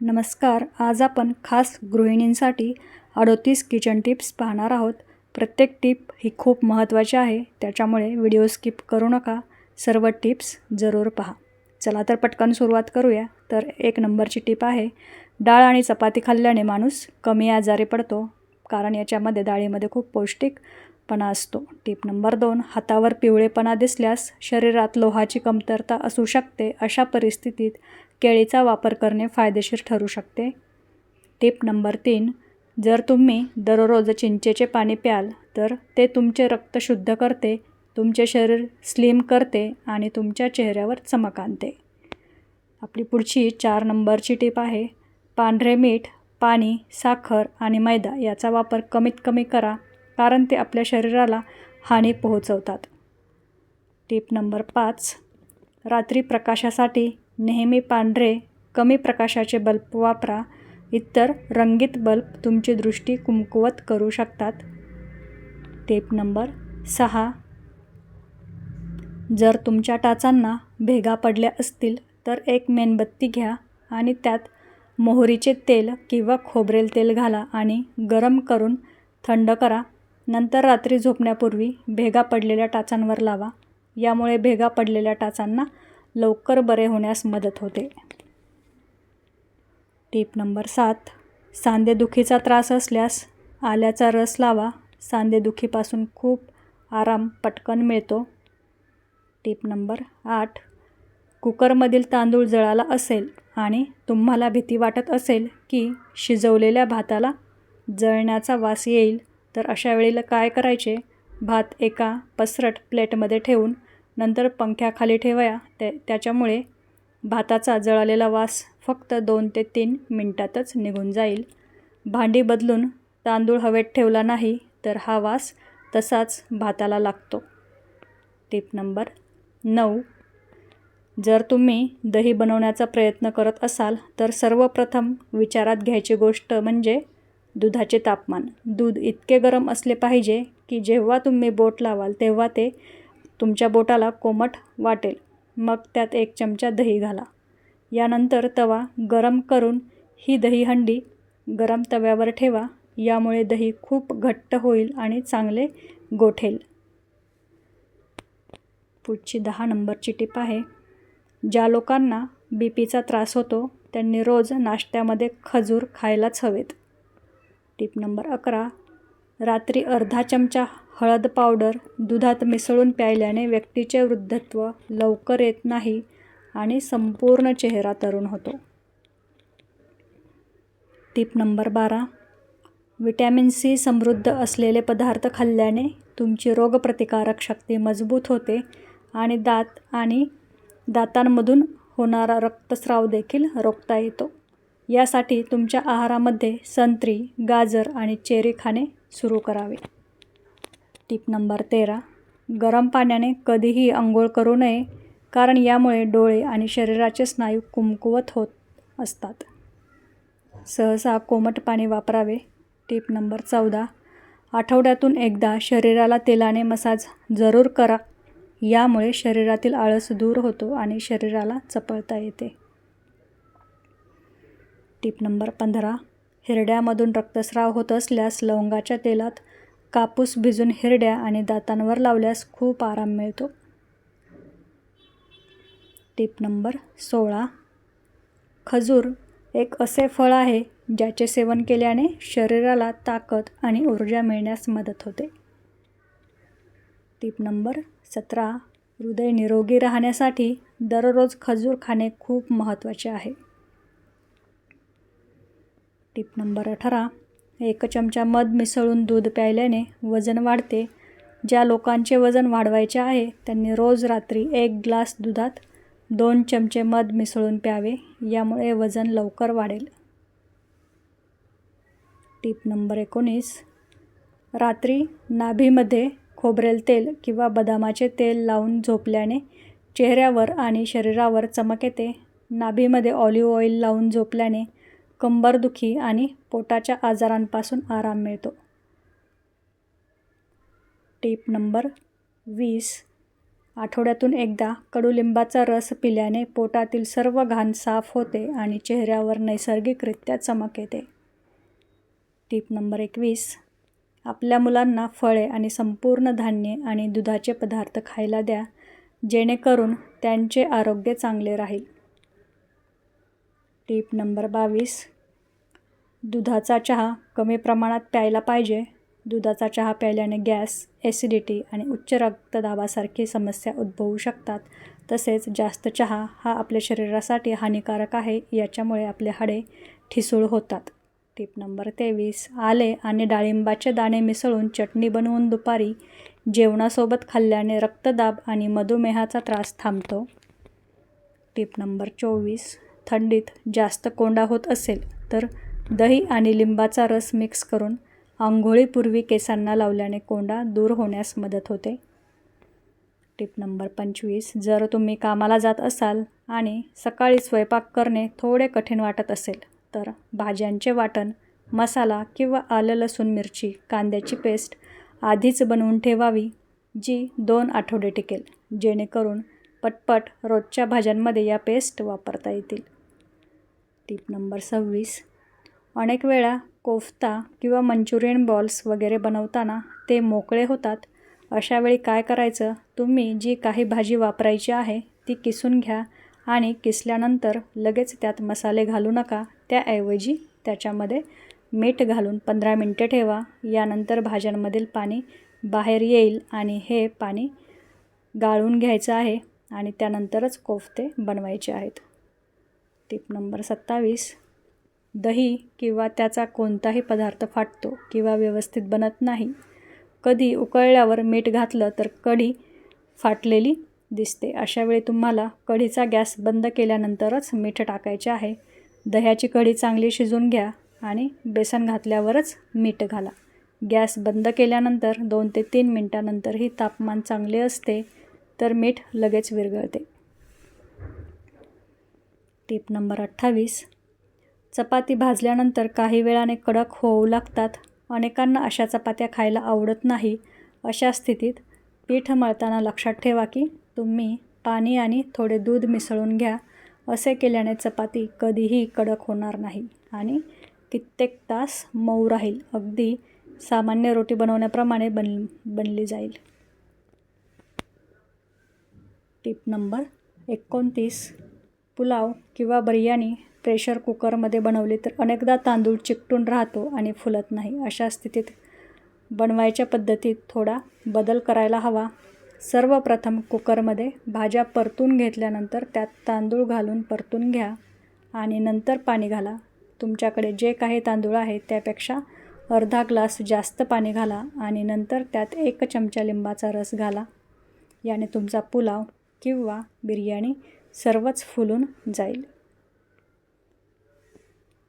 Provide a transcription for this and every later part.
नमस्कार आज आपण खास गृहिणींसाठी अडोतीस किचन टिप्स पाहणार आहोत. प्रत्येक टिप ही खूप महत्त्वाची आहे त्याच्यामुळे व्हिडिओ स्किप करू नका. सर्व टिप्स जरूर पहा. चला तर पटकन सुरुवात करूया. तर एक नंबरची टिप आहे डाळ आणि चपाती खाल्ल्याने माणूस कमी आजारी पडतो कारण याच्यामध्ये डाळीमध्ये खूप पौष्टिक पणा असतो. टीप नंबर दोन हातावर पिवळेपणा दिसल्यास शरीरात लोहाची कमतरता असू शकते. अशा परिस्थितीत केळीचा वापर करणे फायदेशीर ठरू शकते. टीप नंबर तीन जर तुम्ही दररोज चिंचेचे पाणी प्याल तर ते तुमचे रक्त शुद्ध करते तुमचे शरीर स्लिम करते आणि तुमच्या चेहऱ्यावर चमक आणते. आपली पुढची चार नंबरची टीप आहे पांढरे मीठ पाणी साखर आणि मैदा याचा वापर कमीत कमी करा. कारण ते आपल्या शरीराला हानी पोहोचवतात. टीप नंबर पाच. रात्री प्रकाशासाठी नेहमी पांढरे कमी प्रकाशाचे बल्ब वापरा. इतर रंगीत बल्ब तुमची दृष्टी कुमकुवत करू शकतात. टेप नंबर सहा. जर तुमच्या टाचांना भेगा पडल्या असतील तर एक मेणबत्ती घ्या आणि त्यात मोहरीचे तेल किंवा खोबरेल तेल घाला आणि गरम करून थंड करा. नंतर रात्री झोपण्यापूर्वी भेगा पडलेल्या टाचांवर लावा. यामुळे भेगा पडलेल्या टाचांना लवकर बरे होण्यास मदत होते. टीप नंबर सात. सांधेदुखीचा त्रास असल्यास आल्याचा रस लावा. सांधेदुखीपासून खूप आराम पटकन मिळतो. टीप नंबर आठ. कुकरमधील तांदूळ जळाला असेल आणि तुम्हाला भीती वाटत असेल की शिजवलेल्या भाताला जळण्याचा वास येईल तर अशा वेळेला काय करायचे? भात एका पसरट प्लेटमध्ये ठेवून नंतर पंख्याखाली ठेवया. ते त्याच्यामुळे भाताचा जळालेला वास फक्त दोन ते तीन मिनटातच निघून जाईल. भांडी बदलून तांदूळ हवेत ठेवला नाही तर हा वास तसाच भाताला लागतो. टिप नंबर नऊ. जर तुम्ही दही बनवण्याचा प्रयत्न करत असाल तर सर्वप्रथम विचारात घ्यायची गोष्ट म्हणजे दुधाचे तापमान. दूध इतके गरम असले पाहिजे की जेव्हा तुम्ही बोट लावाल तेव्हा ते तुमच्या बोटाला कोमट वाटेल. मग त्यात एक चमचा दही घाला. यानंतर तवा गरम करून ही दहीहंडी गरम तव्यावर ठेवा. यामुळे दही खूप घट्ट होईल आणि चांगले गोठेल. पुढची दहा नंबरची टिप आहे ज्या लोकांना बी पीचा त्रास होतो त्यांनी रोज नाश्त्यामध्ये खजूर खायलाच हवेत. टिप नंबर अकरा. रात्री अर्धा चमचा हळद पावडर दुधात मिसळून प्यायल्याने व्यक्तीचे वृद्धत्व लवकर येत नाही आणि संपूर्ण चेहरा तरुण होतो. टिप नंबर बारा. विटॅमिन सी समृद्ध असलेले पदार्थ खाल्ल्याने तुमची रोगप्रतिकारक शक्ती मजबूत होते आणि दात आणि दातांमधून होणारा रक्तस्राव देखील रोखता येतो. यासाठी तुमच्या आहारामध्ये संत्री गाजर आणि चेरी खाणे सुरू करावे. टीप नंबर तेरा. गरम पाण्याने कधीही आंघोळ करू नये कारण यामुळे डोळे आणि शरीराचे स्नायू कुमकुवत होत असतात. सहसा कोमट पाणी वापरावे. टीप नंबर चौदा. आठवड्यातून एकदा शरीराला तेलाने मसाज जरूर करा. यामुळे शरीरातील आळस दूर होतो आणि शरीराला चपळता येते. टीप नंबर पंधरा. हिरड्यामधून रक्तस्राव होत असल्यास लवंगाच्या तेलात कापूस भिजून हिरड्या आणि दातांवर लावल्यास खूप आराम मिळतो. टीप नंबर सोळा. खजूर एक असे फळ आहे ज्याचे सेवन केल्याने शरीराला ताकद आणि ऊर्जा मिळण्यास मदत होते. टीप नंबर सतरा. हृदय निरोगी राहण्यासाठी दररोज खजूर खाणे खूप महत्त्वाचे आहे. टीप नंबर अठरा. एक चमचा मध मिसळून दूध प्यायल्याने वजन वाढते. ज्या लोकांचे वजन वाढवायचे आहे त्यांनी रोज रात्री एक ग्लास दुधात दोन चमचे मध मिसळून प्यावे यामुळे वजन लवकर वाढेल. टीप नंबर एकोणीस. रात्री नाभीमध्ये खोबरेल तेल किंवा बदामाचे तेल लावून झोपल्याने चेहऱ्यावर आणि शरीरावर चमक येते. नाभीमध्ये ऑलिव्ह ऑइल लावून झोपल्याने कंबरदुखी आणि पोटाच्या आजारांपासून आराम मिळतो. टीप नंबर वीस. आठवड्यातून एकदा कडुलिंबाचा रस पिल्याने पोटातील सर्व घाण साफ होते आणि चेहऱ्यावर नैसर्गिकरित्या चमक येते. टीप नंबर एकवीस. आपल्या मुलांना फळे आणि संपूर्ण धान्ये आणि दुधाचे पदार्थ खायला द्या जेणेकरून त्यांचे आरोग्य चांगले राहील. टीप नंबर बावीस. दुधाचा चहा कमी प्रमाणात प्यायला पाहिजे. दुधाचा चहा प्यायल्याने गॅस ॲसिडिटी आणि उच्च रक्तदाबासारखी समस्या उद्भवू शकतात. तसेच जास्त चहा हा आपल्या शरीरासाठी हानिकारक आहे याच्यामुळे आपले हाडे ठिसूळ होतात. टीप नंबर तेवीस. आले आणि डाळिंबाचे दाणे मिसळून चटणी बनवून दुपारी जेवणासोबत खाल्ल्याने रक्तदाब आणि मधुमेहाचा त्रास थांबतो. टीप नंबर चोवीस. थंडीत जास्त कोंडा होत असेल तर दही आणि लिंबाचा रस मिक्स करून आंघोळीपूर्वी केसांना लावल्याने कोंडा दूर होण्यास मदत होते. टिप नंबर पंचवीस. जर तुम्ही कामाला जात असाल आणि सकाळी स्वयंपाक करणे थोडे कठीण वाटत असेल तर भाज्यांचे वाटण मसाला किंवा आलं लसूण मिरची कांद्याची पेस्ट आधीच बनवून ठेवावी जी दोन आठवडे टिकेल जेणेकरून पटपट रोजच्या भाज्यांमध्ये या पेस्ट वापरता येतील. टीप नंबर सव्वीस. अनेक वेळा कोफ्ता किंवा मंचुरियन बॉल्स वगैरे बनवताना ते मोकळे होतात. अशावेळी काय करायचं? तुम्ही जी काही भाजी वापरायची आहे ती किसून घ्या आणि किसल्यानंतर लगेच त्यात मसाले घालू नका. त्याऐवजी त्याच्यामध्ये मीठ घालून पंधरा मिनटं ठेवा. यानंतर भाज्यांमधील पाणी बाहेर येईल आणि हे पाणी गाळून घ्यायचं आहे आणि त्यानंतरच कोफ्ते बनवायचे आहेत. टिप नंबर सत्तावीस. दही किंवा त्याचा कोणताही पदार्थ फाटतो किंवा व्यवस्थित बनत नाही. कधी उकळल्यावर मीठ घातलं तर कढी फाटलेली दिसते. अशावेळी तुम्हाला कढीचा गॅस बंद केल्यानंतरच मीठ टाकायचे आहे. दह्याची कढी चांगली शिजून घ्या आणि बेसन घातल्यावरच मीठ घाला. गॅस बंद केल्यानंतर दोन ते तीन मिनटानंतरही तापमान चांगले असते तर मीठ लगेच विरघळते. टीप नंबर अठ्ठावीस. चपाती भाजल्यानंतर काही वेळाने कडक होऊ लागतात. अनेकांना अशा चपात्या खायला आवडत नाही. अशा स्थितीत पीठ मळताना लक्षात ठेवा की तुम्ही पाणी आणि थोडे दूध मिसळून घ्या. असे केल्याने चपाती कधीही कडक होणार नाही आणि कित्येक तास मऊ राहील. अगदी सामान्य रोटी बनवण्याप्रमाणे बन बनली जाईल. टिप नंबर एकोणतीस. पुलाव किंवा बिर्याणी प्रेशर कुकरमध्ये बनवली तर अनेकदा तांदूळ चिकटून राहतो आणि फुलत नाही. अशा स्थितीत बनवायच्या पद्धतीत थोडा बदल करायला हवा. सर्वप्रथम कुकरमध्ये भाज्या परतून घेतल्यानंतर त्यात तांदूळ घालून परतून घ्या आणि नंतर पाणी घाला. तुमच्याकडे जे काही तांदूळ आहे त्यापेक्षा अर्धा ग्लास जास्त पाणी घाला आणि नंतर त्यात एक चमचा लिंबाचा रस घाला. याने तुमचा पुलाव किंवा बिर्याणी सर्वच फुलून जाईल.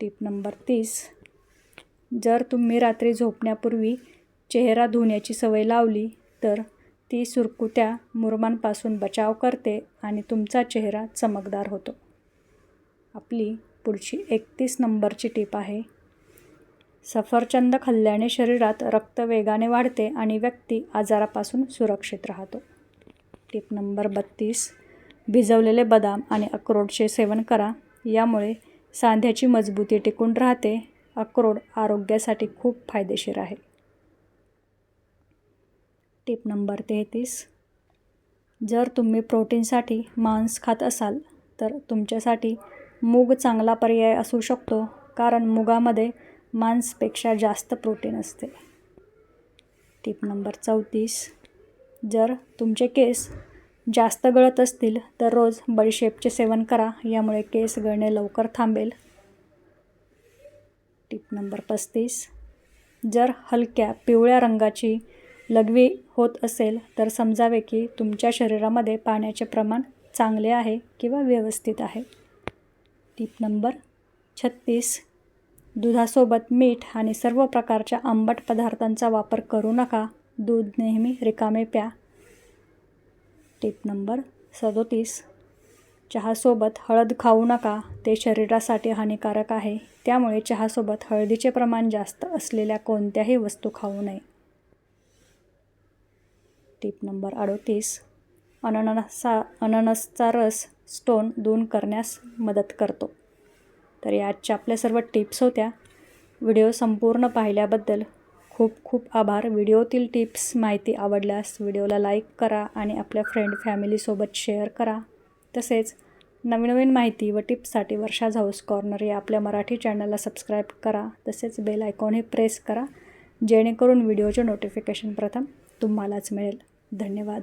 टीप नंबर तीस. जर तुम्ही रात्री झोपण्यापूर्वी चेहरा धुण्याची सवय लावली तर ती सुरकुत्या मुरमांपासून बचाव करते आणि तुमचा चेहरा चमकदार होतो. आपली पुढची एकतीस नंबरची टीप आहे. सफरचंद खाल्ल्याने शरीरात रक्त वेगाने वाढते आणि व्यक्ती आजारापासून सुरक्षित राहतो. टीप नंबर बत्तीस. भिजवलेले बदाम आणि अक्रोडचे सेवन करा. यामुळे सांध्याची मजबूती टिकून राहते. अक्रोड आरोग्यासाठी खूप फायदेशीर आहे. टिप नंबर तेहतीस. जर तुम्ही प्रोटीनसाठी मांस खात असाल तर तुमच्यासाठी मूग चांगला पर्याय असू शकतो कारण मुगामध्ये मांसपेक्षा जास्त प्रोटीन असते. टिप नंबर चौतीस. जर तुमचे केस जास्त गळत असतील तर रोज बडीशेपचे सेवन करा. यामुळे केस गळणे लवकर थांबेल. टिप नंबर पस्तीस. जर हलक्या पिवळ्या रंगाची लघवी होत असेल तर समजावे की तुमच्या शरीरामध्ये पाण्याचे प्रमाण चांगले आहे किंवा व्यवस्थित आहे. टीप नंबर छत्तीस. दुधासोबत मीठ आणि सर्व प्रकारच्या आंबट पदार्थांचा वापर करू नका. दूध नेहमी रिकामे प्या. टिप नंबर सदोतीस. चहासोबत हळद खाऊ नका. ते शरीरासाठी हानिकारक आहे. त्यामुळे चहासोबत हळदीचे प्रमाण जास्त असलेल्या कोणत्याही वस्तू खाऊ नये. टिप नंबर अडोतीस. अननसा अननसचा रस स्टोन दूर करण्यास मदत करतो. तर या आजच्या आपल्या सर्व टिप्स होत्या. व्हिडिओ संपूर्ण पाहिल्याबद्दल खूप खूप आभार. व्हिडिओतील टिप्स माहिती आवडल्यास व्हिडिओला लाईक करा आणि आपल्या फ्रेंड फॅमिलीसोबत शेअर करा. तसेच नवीन नवीन माहिती व टिप्ससाठी वर्षा हाऊस कॉर्नर या आपल्या मराठी चॅनलला सबस्क्राईब करा. तसेच बेल आयकॉनही प्रेस करा जेणेकरून व्हिडिओचे नोटिफिकेशन प्रथम तुम्हालाच मिळेल. धन्यवाद.